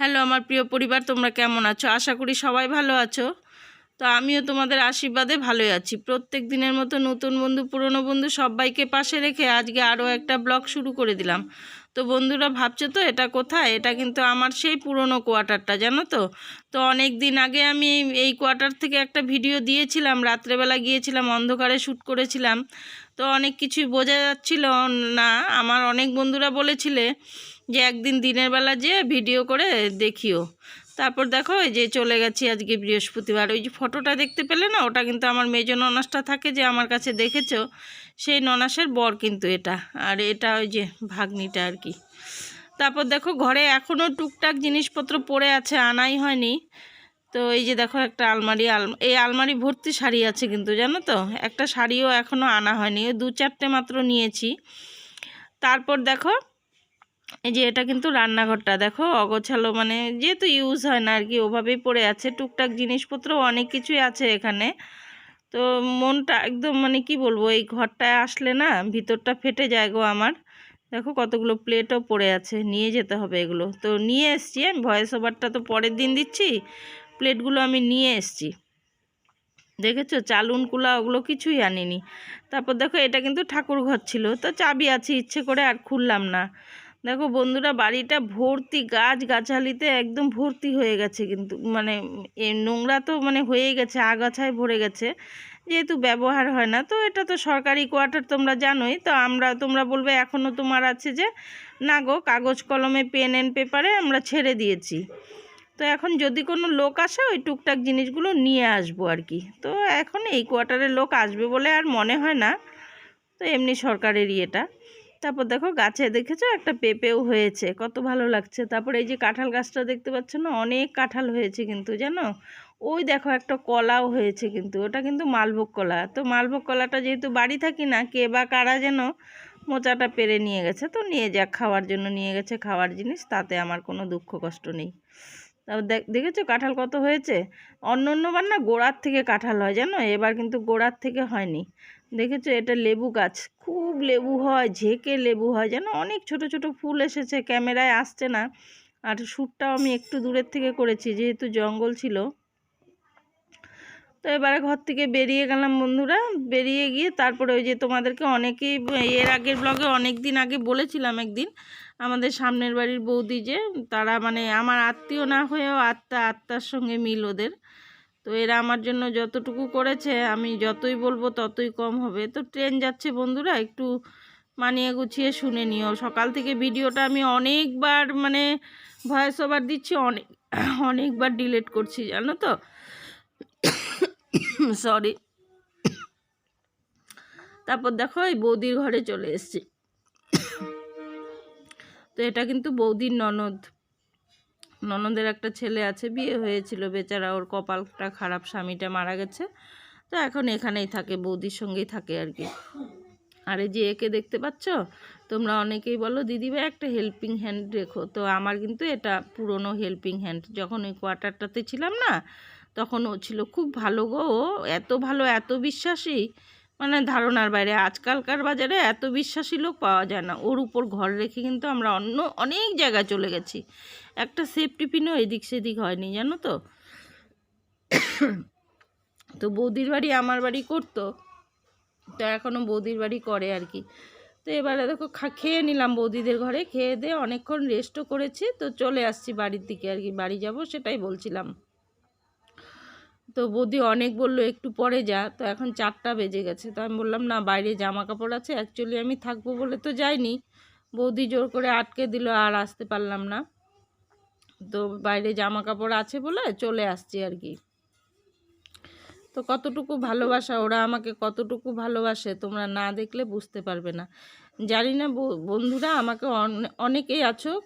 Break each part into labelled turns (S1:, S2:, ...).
S1: Hello, আমার প্রিয় পরিবার, তোমরা কেমন আছো? আশা করি সবাই ভালো আছো। তো আমিও তোমাদের আশীর্বাদে ভালোই আছি। প্রত্যেক দিনের মতো নতুন বন্ধু, পুরনো বন্ধু সবাইকে পাশে রেখে আজকে আরও একটা ব্লগ শুরু করে দিলাম। তো বন্ধুরা, ভাবছ তো এটা কোথায়? এটা কিন্তু আমার সেই পুরনো কোয়ার্টারটা, জানো তো? তো অনেক দিন আগে আমি এই- কোয়ার্টার থেকে একটা ভিডিও দিয়েছিলাম, রাত্রেবেলা গিয়েছিলাম, অন্ধকারে শ্যুট করেছিলাম। তো অনেক কিছুই বোঝা যাচ্ছিল না। আমার অনেক বন্ধুরা বলেছিলে যে একদিন দিনের বেলা যে ভিডিও করে দেখিও। তারপর দেখো এই যে চলে গেছি আজকে বৃহস্পতিবার। ওই যে ফটোটা দেখতে পেলে না? ওটা কিন্তু আমার মেজো ননাসটা থাকে যে আমার কাছে দেখেছ? সেই ননাসের বর কিন্তু এটা। আর এটা ওই যে ভাগ্নিটা আর কি। তারপর দেখো ঘরে এখনও টুকটাক জিনিসপত্র পড়ে আছে, আনাই হয়নি। তো এই যে দেখো একটা আলমারি, আল, এই আলমারি ভর্তি শাড়ি আছে কিন্তু, জানো তো? একটা শাড়িও এখনও আনা হয়নি। ওই দু চারটে মাত্র নিয়েছি। তারপর দেখো এই যে এটা কিন্তু রান্নাঘরটা, দেখো অগোছালো মানে যেহেতু ইউজ হয় না আর কি ওভাবেই পড়ে আছে। টুকটাক জিনিসপত্র অনেক কিছুই আছে এখানে। তো মনটা একদম মানে কি বলব, এই ঘরটায় আসলে না ভিতরটা ফেটে যায় গো আমার। দেখো কতগুলো প্লেটও পড়ে আছে, নিয়ে যেতে হবে এগুলো। তো নিয়ে এসছি আমি ভয়েস ওভারটা তো পরের দিন দিচ্ছি প্লেটগুলো আমি নিয়ে এসছি। দেখেছ? চালুন, কুলা ওগুলো কিছুই আনিনি। তারপর দেখো এটা কিন্তু ঠাকুর ঘর ছিল, তো চাবি আছে, ইচ্ছে করে আর খুললাম না। দেখো বন্ধুরা, বাড়িটা ভর্তি গাছ গাছালিতে একদম ভর্তি হয়ে গেছে কিন্তু মানে নোংরা তো মানে হয়েই গেছে, আগাছায় ভরে গেছে, যেহেতু ব্যবহার হয় না। তো এটা তো সরকারি কোয়ার্টার তোমরা জানোই, তো আমরা, তোমরা বলবে এখনও তোমার আছে যে, না গো, কাগজ কলমে, পেন অ্যান্ড পেপারে আমরা ছেড়ে দিয়েছি। তো এখন যদি কোনো লোক আসে, ওই টুকটাক জিনিসগুলো নিয়ে আসব আর কি। তো এখন এই কোয়ার্টারের লোক আসবে বলে আর মনে হয় না, তো এমনি সরকারেরই এটা। তারপর দেখো গাছে দেখেছ একটা পেঁপেও হয়েছে, কত ভালো লাগছে। তারপর এই যে কাঁঠাল গাছটা দেখতে পাচ্ছ না, অনেক কাঁঠাল হয়েছে কিন্তু জানো? ওই দেখো একটা কলাও হয়েছে কিন্তু, ওটা কিন্তু মালভোগ কলা। তো মালভোগ কলাটা যেহেতু বাড়ি থাকি না, কে বা কারা যেন মোচাটা পেরে নিয়ে গেছে, তো নিয়ে যাক, খাওয়ার জন্য নিয়ে গেছে খাওয়ার জিনিস, তাতে আমার কোনো দুঃখ কষ্ট নেই। তারপর দেখ দেখেছ কাঁঠাল কত হয়েছে? অন্য অন্যবার না গোড়ার থেকে কাঁঠাল হয় জানো? এবার কিন্তু গোড়ার থেকে হয়নি। দেখেছ? এটা লেবু গাছ। খুব লেবু হয়, ঝেঁকে লেবু হয়। যেন অনেক ছোট ছোট ফুল এসেছে, ক্যামেরায় আসছে না। আর শ্যুটটাও আমি একটু দূরের থেকে করেছি, যেহেতু জঙ্গল ছিল। তো এবারে ঘর থেকে বেরিয়ে গেলাম বন্ধুরা। বেরিয়ে গিয়ে তারপরে ওই যে তোমাদেরকে অনেকেই এর আগের ব্লগে অনেক দিন আগে বলেছিলাম একদিন, আমাদের সামনের বাড়ির বৌদি যে, তারা মানে আমার আত্মীয় না হয়েও আত্মা, আত্মার সঙ্গে মিল ওদের। তো এরা আমার জন্য যতটুকু করেছে, আমি যতই বলব ততই কম হবে। তো ট্রেন যাচ্ছে বন্ধুরা, একটু মানিয়ে গুছিয়ে শুনে নিও। সকাল থেকে ভিডিওটা আমি অনেকবার মানে ভয়েস ওভার দিচ্ছি, অনেক, অনেকবার ডিলিট করছি, জানো তো? সরি তারপর দেখো, এই বৌদির ঘরে চলে এসেছি। তো এটা কিন্তু বৌদির ননদ। ননদের একটা ছেলে আছে, বিয়ে হয়েছিল, বেচারা ওর কপালটা খারাপ, স্বামীটা মারা গেছে। তো এখন এখানেই থাকে, বৌদির সঙ্গেই থাকে আর কি। আর যে একে দেখতে পাচ্ছ? তোমরা অনেকেই বলো দিদিভাই একটা হেল্পিং হ্যান্ড রেখো। তো আমার কিন্তু এটা পুরনো হেল্পিং হ্যান্ড যখন ওই কোয়ার্টারটাতে ছিলাম না, তখন ও ছিল খুব ভালো গো। ও এত ভালো, এত বিশ্বাসী। মানে ধারণার বাইরে। আজকালকার বাজারে এত বিশ্বাসী লোক পাওয়া যায় না। ওর উপর ঘর রেখে কিন্তু আমরা অন্য অনেক জায়গায় চলে গেছি। একটা সেফটি পিনও এদিক সেদিক হয়নি, জানো তো? তো বৌদির বাড়ি আমার বাড়ি করতো। তো এখনও বৌদির বাড়ি করে আর কি। তো এবারে দেখো, খা- খেয়ে নিলাম বৌদিদের ঘরে। খেয়ে দিয়ে অনেকক্ষণ রেস্টও করেছি। তো চলে আসছি বাড়ির দিকে আর কি। বাড়ি যাব সেটাই বলছিলাম। তো বৌদি অনেক বলল, একটু পরে যা। তো এখন চারটা বেজে গেছে। তো আমি বললাম, না, বাইরে জামা কাপড় আছে অ্যাকচুয়ালি আমি থাকব বলে তো যাইনি। বৌদি জোর করে আটকে দিল, আর আসতে পারলাম না। তো বাইরে জামা কাপড় আছে বলে চলে আসছি আর কি। তো কতটুকু ভালোবাসা, ওরা আমাকে কতটুকু ভালোবাসে তোমরা না দেখলে বুঝতে পারবে না। জানি না বন্ধুরা, আমাকে অন- অনেকেই আছো,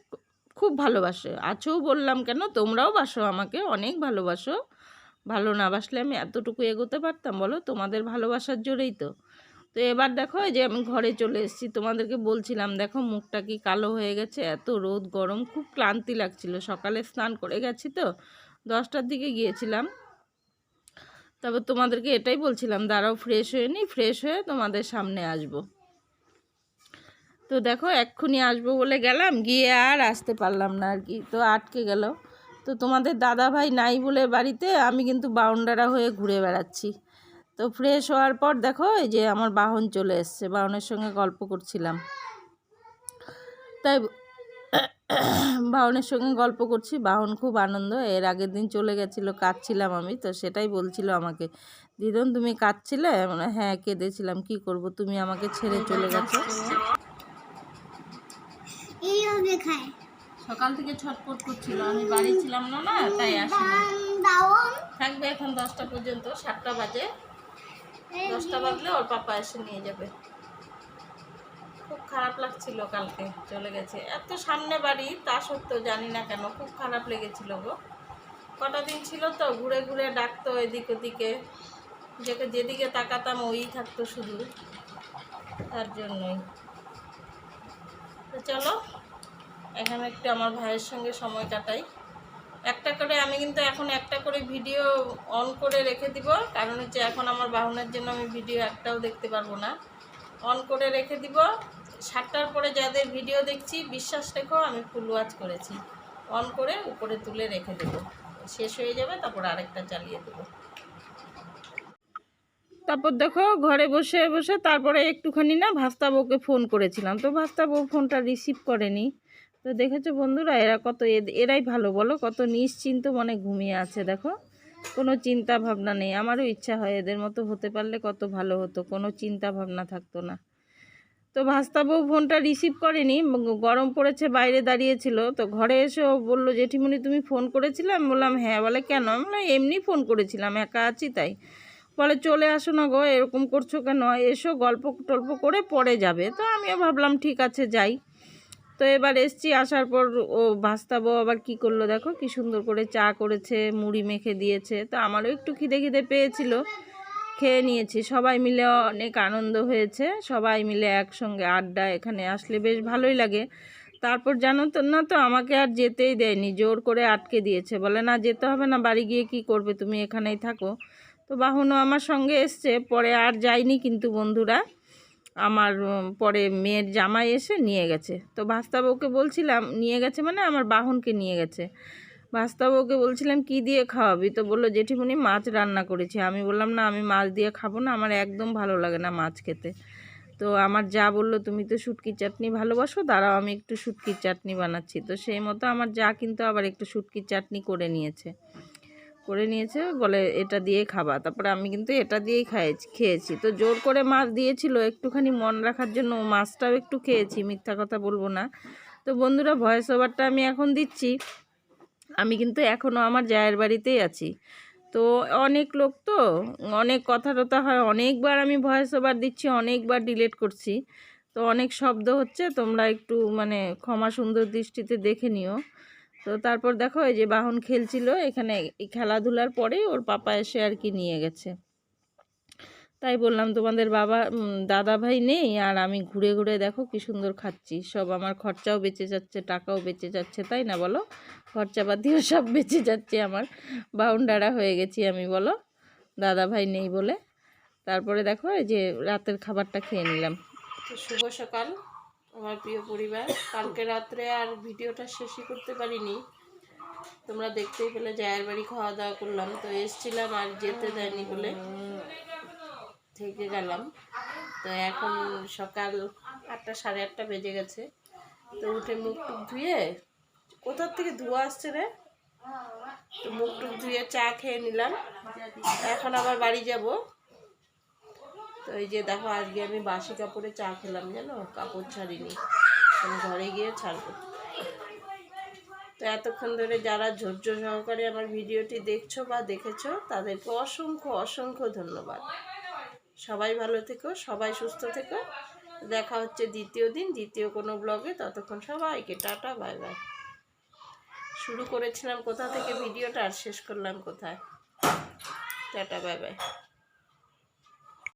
S1: খুব ভালোবাসে। আছোও বললাম, কেন? তোমরাও বাসো আমাকে, অনেক ভালোবাসো। ভালো না বাসলে আমি এতটুকু এগোতে পারতাম, বলো? তোমাদের ভালোবাসার জোরেই তো। তো এবার দেখো যে আমি ঘরে চলে এসেছি, তোমাদেরকে বলছিলাম, দেখো মুখটা কি কালো হয়ে গেছে, এত রোদ, গরম, খুব ক্লান্তি লাগছিল। সকালে স্নান করে গেছি তো, দশটার দিকে গিয়েছিলাম। তারপর তোমাদেরকে এটাই বলছিলাম, দাঁড়াও ফ্রেশ হয়ে নিই ফ্রেশ হয়ে তোমাদের সামনে আসব। তো দেখো এক্ষুনি আসব বলে গেলাম, গিয়ে আর আসতে পারলাম না আর কি, তো আটকে গেল। তো তোমাদের দাদা ভাই নাই বলে বাড়িতে, আমি কিন্তু বাউন্ডারা হয়ে ঘুরে বেড়াচ্ছি। তো ফ্রেশ হওয়ার পর দেখো, এই যে আমার বাহন চলে এসছে, বাহনের সঙ্গে গল্প করছিলাম। তাই বাহনের সঙ্গে গল্প করছি, বাহন খুব আনন্দ, এর আগের দিন চলে গেছিল, কাঁদছিলাম আমি, তো সেটাই বলছিল আমাকে, দিদন, তুমি কাঁদছিলে? মানে হ্যাঁ কেঁদেছিলাম, কি করব, তুমি আমাকে ছেড়ে চলে গেছো? সকাল থেকে ছটপট করছিল। আমি বাড়ি ছিলাম না না, তাই
S2: দাওন
S1: থাকবে এখন দশটা পর্যন্ত, সাতটা বাজে। দশটা বাজলে ওর পাপা এসে নিয়ে যাবে। খুব খারাপ লাগছিল কালকে, চলে গেছে। এত সামনে বাড়ি, তা সত্ত্বেও জানি না কেন, খুব খারাপ লেগেছিল গো। কটা দিন ছিল তো, ঘুরে ঘুরে ডাকতো এদিক ওদিকে। যেকে যেদিকে তাকাতাম, ওই থাকতো শুধু। তার জন্যই। তো চলো এখানে একটু আমার ভাইয়ের সঙ্গে সময় কাটাই। একটা করে আমি কিন্তু এখন একটা করে ভিডিও অন করে রেখে দিব। কারণ হচ্ছে এখন আমার বাহনের জন্য আমি ভিডিও একটাও দেখতে পারব না। অন করে রেখে দিব। সাতটার পরে যাদের ভিডিও দেখছি, বিশ্বাস রেখো, আমি ফুল ওয়াচ করেছি। অন করে উপরে তুলে রেখে দেবো। শেষ হয়ে যাবে, তারপর আরেকটা চালিয়ে দেবো। তারপর দেখো, ঘরে বসে বসে তারপরে একটুখানি না ভাস্তা বউকে ফোন করেছিলাম। তো ভাস্তা বউ ফোনটা রিসিভ করেনি। তো দেখেছ বন্ধুরা, এরা কত এরাই ভালো, বলো? কত নিশ্চিন্ত মনে ঘুমিয়ে আছে, দেখো। কোনো চিন্তা ভাবনা নেই। আমারও ইচ্ছা হয় এদের মতো হতে পারলে কত ভালো হতো, কোনো চিন্তা ভাবনা থাকতো না। তো ভাস্তা বউ ফোনটা রিসিভ করেনি গরম পড়েছে, বাইরে দাঁড়িয়েছিল। তো ঘরে এসে ও বলল, জেঠিমণি, তুমি ফোন করেছিলাম? বললাম হ্যাঁ। বলে, কেন? আমি এমনি ফোন করেছিলাম, একা আছি তাই। বলে, চলে আসো না গো, এরকম করছ কেন? এসো, গল্প টল্প করে পরে যাবে। তো আমিও ভাবলাম, ঠিক আছে, যাই। তো এবার এসছি, আসার পর ও ভাস্তাবো আবার কি করল দেখো, কি সুন্দর করে চা করেছে, মুড়ি মেখে দিয়েছে। তো আমারও একটু খিদে খিদে পেয়েছিল, খেয়ে নিয়েছি। সবাই মিলে অনেক আনন্দ হয়েছে, সবাই মিলে একসঙ্গে আড্ডা এখানে আসলে বেশ ভালোই লাগে। তারপর জানো তো, না তো আমাকে আর যেতেই দেয়নি, জোর করে আটকে দিয়েছে। বলে, না, যেতে হবে না, বাড়ি গিয়ে কি করবে? তুমি এখানেই থাকো। তো বাহনও আমার সঙ্গে এসছে, পরে আর যাইনি কিন্তু বন্ধুরা। আমার পরে মেয়ের জামাই এসে নিয়ে গেছে। তো ভাস্তাবউকে বলছিলাম, নিয়ে গেছে মানে আমার বাহনকে নিয়ে গেছে। ভাস্তাবউকে বলছিলাম, কি দিয়ে খাওয়াবি? তো বলল, জেঠিমণি, মাছ রান্না করেছি। আমি বললাম, না, আমি মাছ দিয়ে খাব না, আমার একদম ভালো লাগে না মাছ খেতে। তো আমার যা বলল, তুমি তো শুটকির চাটনি ভালোবাসো, দাঁড়াও, আমি একটু শুটকির চাটনি বানাচ্ছি। তো সেই মতো আমার যা কিন্তু আবার একটু শুটকির চাটনি করে নিয়েছে। করে নিয়েছে, বলে এটা দিয়ে খাবা। তারপরে আমি কিন্তু এটা দিয়েই খাইছি খেয়েছি। তো জোর করে মাছ দিয়েছিল, একটুখানি মন রাখার জন্য মাছটাও একটু খেয়েছি, মিথ্যা কথা বলব না। তো বন্ধুরা, ভয়েস ওভারটা আমি এখন দিচ্ছি। আমি কিন্তু এখনও আমার জায়ের বাড়িতেই আছি। তো অনেক লোক তো, অনেক কথা টথা হয়, অনেকবার আমি ভয়েস ওভার দিচ্ছি, অনেকবার ডিলিট করছি। তো অনেক শব্দ হচ্ছে, তোমরা একটু মানে ক্ষমা সুন্দর দৃষ্টিতে দেখে নিও। তো তারপর দেখো এই যে বাহন খেলছিল, এখানে এই খেলাধুলার পরেই ওর পাপা এসে আর কি নিয়ে গেছে। তাই বললাম, তোমাদের বাবা দাদা ভাই নেই আর আমি ঘুরে ঘুরে দেখো কি সুন্দর খাচ্ছি। সব আমার খরচাও বেঁচে যাচ্ছে, টাকাও বেঁচে যাচ্ছে, তাই না বলো? খরচাপাতিও সব বেঁচে যাচ্ছে আমার। বাউন্ডারা হয়ে গেছি আমি, বলো? দাদা ভাই নেই বলে। তারপরে দেখো এই যে রাতের খাবারটা খেয়ে নিলাম। শুভ সকাল। আমার প্রিয় পরিবার। কালকে রাত্রে আর ভিডিওটা শেষই করতে পারিনি। তোমরা দেখতেই পেলে জায়ের বাড়ি খাওয়া দাওয়া করলাম। তো এসছিলাম আর যেতে দেয়নি বলে থেকে গেলাম। তো এখন সকাল আটটা, সাড়ে আটটা বেজে গেছে। তো উঠে মুখ টুক ধুয়ে, কোথার থেকে ধোয়া আসছে রে? তো মুখ টুক ধুয়ে চা খেয়ে নিলাম। এখন আবার বাড়ি যাব। তো এই যে দেখো, আজকে আমি বাসি কাপড়ে চা খেলাম, জানো? কাপড় ছাড়িনি। আমি ঘরে গিয়ে ছাড়বো। তো এতক্ষণ ধরে যারা ধৈর্য সহকারে আমার ভিডিওটি দেখছ বা দেখেছ, তাদেরকে অসংখ্য অসংখ্য ধন্যবাদ। সবাই ভালো থেকো, সবাই সুস্থ থেকো। দেখা হচ্ছে দ্বিতীয় দিন, দ্বিতীয় কোনো ব্লগে। ততক্ষণ সবাইকে টাটা, বাই বাই। শুরু করেছিলাম কোথা থেকে? ভিডিওটা আর শেষ করলাম কোথায়? Tata, bye bye.